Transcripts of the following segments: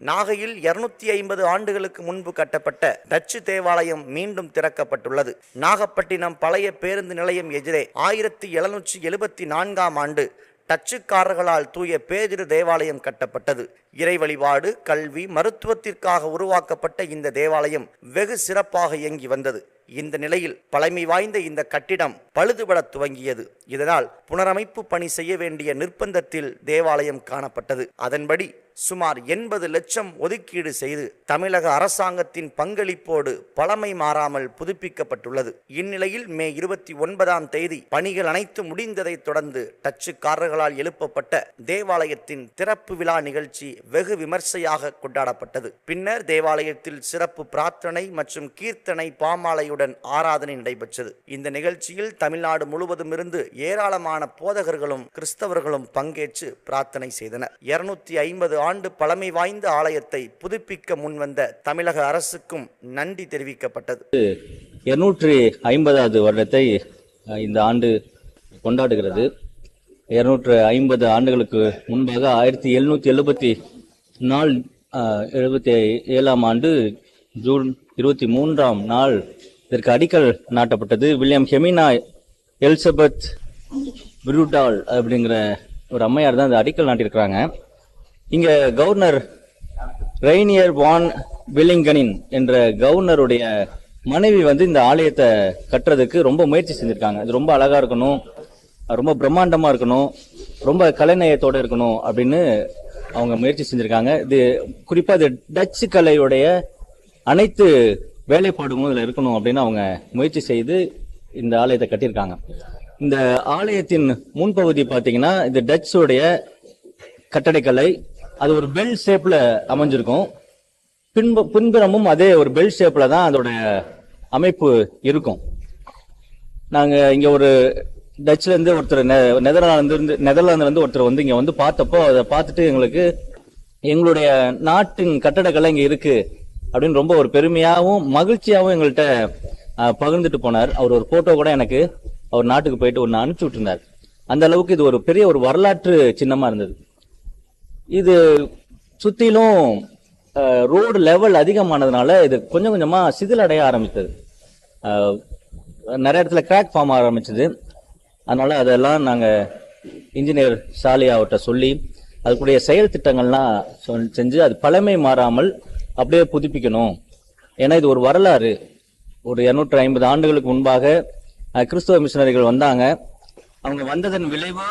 நாகையில் இருநூத்தி ஐம்பது ஆண்டுகளுக்கு முன்பு கட்டப்பட்ட டச்சு தேவாலயம் மீண்டும் திறக்கப்பட்டுள்ளது. நாகப்பட்டினம் பழைய பேருந்து நிலையம் எதிரே ஆயிரத்தி எழுநூற்றி எழுபத்தி நான்காம் ஆண்டு டச்சுக்காரர்களால் தூய பேதிரு தேவாலயம் கட்டப்பட்டது. இறை வழிபாடு கல்வி மருத்துவத்திற்காக உருவாக்கப்பட்ட இந்த தேவாலயம் வெகு சிறப்பாக இயங்கி வந்தது. இந்த நிலையில் பழமை வாய்ந்த இந்த கட்டிடம் பழுதுபட துவங்கியது. இதனால் புனரமைப்பு பணி செய்ய வேண்டிய நிர்பந்தத்தில் தேவாலயம் காணப்பட்டது. அதன்படி சுமார் எண்பது லட்சம் ஒதுக்கீடு செய்து தமிழக அரசாங்கத்தின் பங்களிப்போடு பழமை மாறாமல் புதுப்பிக்கப்பட்டுள்ளது. இந்நிலையில் மே இருபத்தி ஒன்பதாம் தேதி பணிகள் அனைத்து முடிந்ததைத் தொடர்ந்து டச்சுக்காரர்களால் எழுப்பப்பட்ட தேவாலயத்தின் திறப்பு விழா நிகழ்ச்சி வெகு விமர்சையாக கொண்டாடப்பட்டது. பின்னர் தேவாலயத்தில் சிறப்பு பிரார்த்தனை மற்றும் கீர்த்தனை பாமாலையுடன் ஆராதனை நடைபெற்றது. இந்த நிகழ்ச்சியில் தமிழ்நாடு முழுவதும் இருந்து ஏராளமான போதகர்களும் கிறிஸ்தவர்களும் பங்கேற்று பிரார்த்தனை செய்தனர். இருநூத்தி ஐம்பது ஆண்டு பழமை வாய்ந்த ஆலயத்தை புதுப்பிக்க முன்வந்த தமிழக அரசுக்கும் நன்றி தெரிவிக்கப்பட்டது. இருநூற்றி ஐம்பதாவது வருடத்தை இந்த ஆண்டு கொண்டாடுகிறது. இருநூற்று ஐம்பது ஆண்டுகளுக்கு முன்பாக ஆயிரத்தி எழுநூத்தி எழுபத்தி நாள் எழுபத்தி ஏழாம் ஆண்டு ஜூன் இருபத்தி மூன்றாம் நாள் இதற்கு அடிக்கல் நாட்டப்பட்டது. வில்லியம் ஹெமினா எலிசபெத் விருடால் அப்படிங்கிற ஒரு அம்மையார் தான் இந்த அடிக்கல் நாட்டியிருக்கிறாங்க. இங்க கவர்னர் ரெய்னியர் வான் வில்லிங்கனின் என்ற கவர்னருடைய மனைவி வந்து இந்த ஆலயத்தை கட்டுறதுக்கு ரொம்ப முயற்சி செஞ்சிருக்காங்க. இது ரொம்ப அழகா இருக்கணும் ரொம்ப பிரம்மாண்டமா இருக்கணும் ரொம்ப கலைநயத்தோட இருக்கணும் அப்படின்னு அவங்க முயற்சி செஞ்சிருக்காங்க. இது குறிப்பா இது டச்சு கலையுடைய அனைத்து வேலைப்பாடுகளும் இதுல இருக்கணும் அப்படின்னு அவங்க முயற்சி செய்து இந்த ஆலயத்தை கட்டியிருக்காங்க. இந்த ஆலயத்தின் முன்பகுதி பாத்தீங்கன்னா இது டச்சுடைய கட்டடக்கலை அது ஒரு பெல் ஷேப்ல அமைஞ்சிருக்கும். பின்பு பின்புறமும் அதே ஒரு பெல் ஷேப்ல தான் அதோட அமைப்பு இருக்கும். நாங்க இங்க ஒரு டச்சிலேருந்து இருந்து ஒருத்தர் நெ- நெதர்லாந்து இருந்து நெதர்லாந்துல இருந்து ஒருத்தர் வந்து இங்க வந்து பார்த்தப்போ அதை பார்த்துட்டு எங்களுக்கு எங்களுடைய நாட்டின் கட்டடக்கலை இங்க இருக்கு அப்படின்னு ரொம்ப ஒரு பெருமையாகவும் மகிழ்ச்சியாகவும் எங்கள்கிட்ட பகிர்ந்துட்டு போனார். அவர் ஒரு போட்டோ கூட எனக்கு அவர் நாட்டுக்கு போயிட்டு ஒன்று அனுப்பிச்சு விட்டுருந்தார். அந்த அளவுக்கு இது ஒரு பெரிய ஒரு வரலாற்று சின்னமா இருந்தது. இது சுத்திலும் ரோடு லெவல் அதிகமானதுனால இது கொஞ்சம் கொஞ்சமா சிதிலடைய ஆரம்பித்தது. நிறைய இடத்துல கிராக் ஃபார்ம் ஆரம்பிச்சது. அதனால அதெல்லாம் நாங்க இன்ஜினியர் சாலி அவர்கிட்ட சொல்லி அதுக்குடைய செயல் திட்டங்கள்லாம் செஞ்சு அது பழமை மாறாமல் அப்படியே புதுப்பிக்கணும். ஏன்னா இது ஒரு வரலாறு. ஒரு இரநூற்றி ஐம்பது ஆண்டுகளுக்கு முன்பாக கிறிஸ்துவ மிஷினரிகள் வந்தாங்க. அவங்க வந்ததன் விளைவு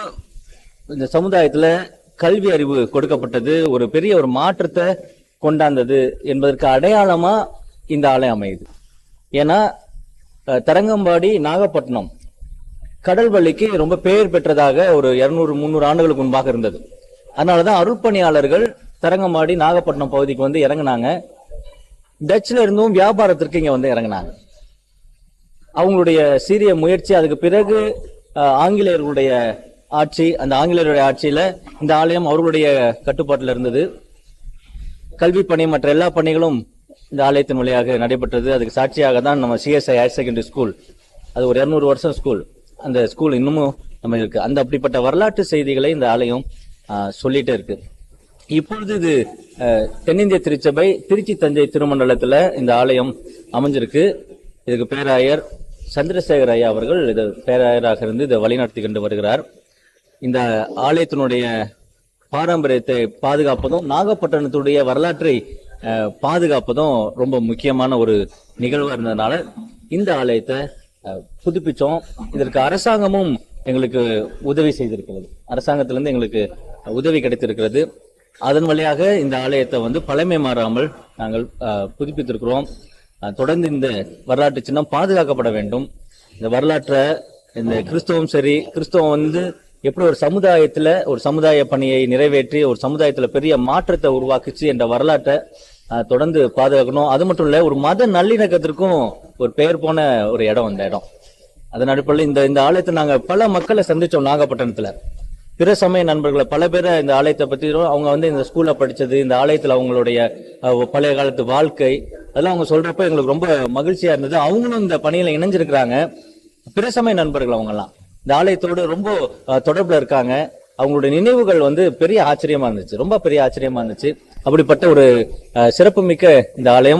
இந்த சமுதாயத்தில் கல்வி அறிவு கொடுக்கப்பட்டது. ஒரு பெரிய ஒரு மாற்றத்தை கொண்டாந்தது என்பதற்கு அடையாளமா இந்த ஆலை அமையுது. ஏன்னா தரங்கம்பாடி நாகப்பட்டினம் கடல் வழிக்கு ரொம்ப பெயர் பெற்றதாக ஒரு இருநூறு முந்நூறு ஆண்டுகளுக்கு முன்பாக இருந்தது. அதனாலதான் அருள்பணியாளர்கள் தரங்கம்பாடி நாகப்பட்டினம் பகுதிக்கு வந்து இறங்குனாங்க. டச்ல இருந்தும் வியாபாரத்திற்கு இங்க வந்து இறங்குனாங்க. அவங்களுடைய சீரிய முயற்சி அதுக்கு பிறகு ஆங்கிலேயர்களுடைய ஆட்சி அந்த ஆங்கிலேயருடைய ஆட்சியில இந்த ஆலயம் அவர்களுடைய கட்டுப்பாட்டில் இருந்தது. கல்வி பணி மற்ற எல்லா பணிகளும் இந்த ஆலயத்தின் வழியாக நடைபெற்றது. அதுக்கு சாட்சியாக தான் நம்ம சிஎஸ்ஐ ஹையர் செகண்டரி ஸ்கூல் அது ஒரு இரநூறு வருஷம் ஸ்கூல் அந்த ஸ்கூல் இன்னமும் நம்ம இருக்கு. அந்த அப்படிப்பட்ட வரலாற்று செய்திகளை இந்த ஆலயம் ஆஹ், சொல்லிட்டே இருக்கு. இப்பொழுது இது தென்னிந்திய திருச்சபை திருச்சி தஞ்சை திருமண்டலத்துல இந்த ஆலயம் அமைஞ்சிருக்கு. இதுக்கு பேராயர் சந்திரசேகர் ஐயா அவர்கள் இது பேராயராக இருந்து இதை வழிநடத்தி கொண்டு வருகிறார். இந்த ஆலயத்தினுடைய பாரம்பரியத்தை பாதுகாப்பதும் நாகப்பட்டினத்துடைய வரலாற்றை பாதுகாப்பதும் ரொம்ப முக்கியமான ஒரு நிகழ்வா இருந்ததுனால இந்த ஆலயத்தை புதுப்பிச்சோம். இதற்கு அரசாங்கமும் எங்களுக்கு உதவி செய்திருக்கிறது. அரசாங்கத்திலிருந்து எங்களுக்கு உதவி கிடைத்திருக்கிறது. அதன் வழியாக இந்த ஆலயத்தை வந்து பழமை மாறாமல் நாங்கள் புதுப்பித்திருக்கிறோம். தொடர்ந்து இந்த வரலாற்று சின்னம் பாதுகாக்கப்பட வேண்டும். இந்த வரலாற்றை இந்த கிறிஸ்தவம் சரி கிறிஸ்தவம் வந்து எப்படி ஒரு சமுதாயத்துல ஒரு சமுதாய பணியை நிறைவேற்றி ஒரு சமுதாயத்துல பெரிய மாற்றத்தை உருவாக்குச்சு என்ற வரலாற்றை தொடர்ந்து பாதுகாக்கணும். அது மட்டும் இல்ல ஒரு மத நல்லிணக்கத்திற்கும் ஒரு பெயர் போன ஒரு இடம் அந்த இடம். அதன் அடிப்படையில் இந்த இந்த ஆலயத்தை நாங்க பல மக்களை சந்திச்சோம் நாகப்பட்டினத்துல. பிற சமய நண்பர்களை பல பேரை இந்த ஆலயத்தை பத்தி அவங்க வந்து இந்த ஸ்கூல்ல படிச்சது இந்த ஆலயத்துல அவங்களுடைய பழைய காலத்து வாழ்க்கை அதெல்லாம் அவங்க சொல்றப்ப எங்களுக்கு ரொம்ப மகிழ்ச்சியா இருந்தது. அவங்களும் இந்த பணியில இணைஞ்சிருக்கிறாங்க. பிற சமய நண்பர்கள் அவங்க எல்லாம் இந்த ஆலயத்தோடு ரொம்ப தொடர்பில் தொடர்புல இருக்காங்க. அவங்களுடைய நினைவுகள் வந்து பெரிய ஆச்சரியமா இருந்துச்சு. ரொம்ப பெரிய ஆச்சரியமா இருந்துச்சு. அப்படிப்பட்ட ஒரு சிறப்புமிக்க இந்த ஆலயம்.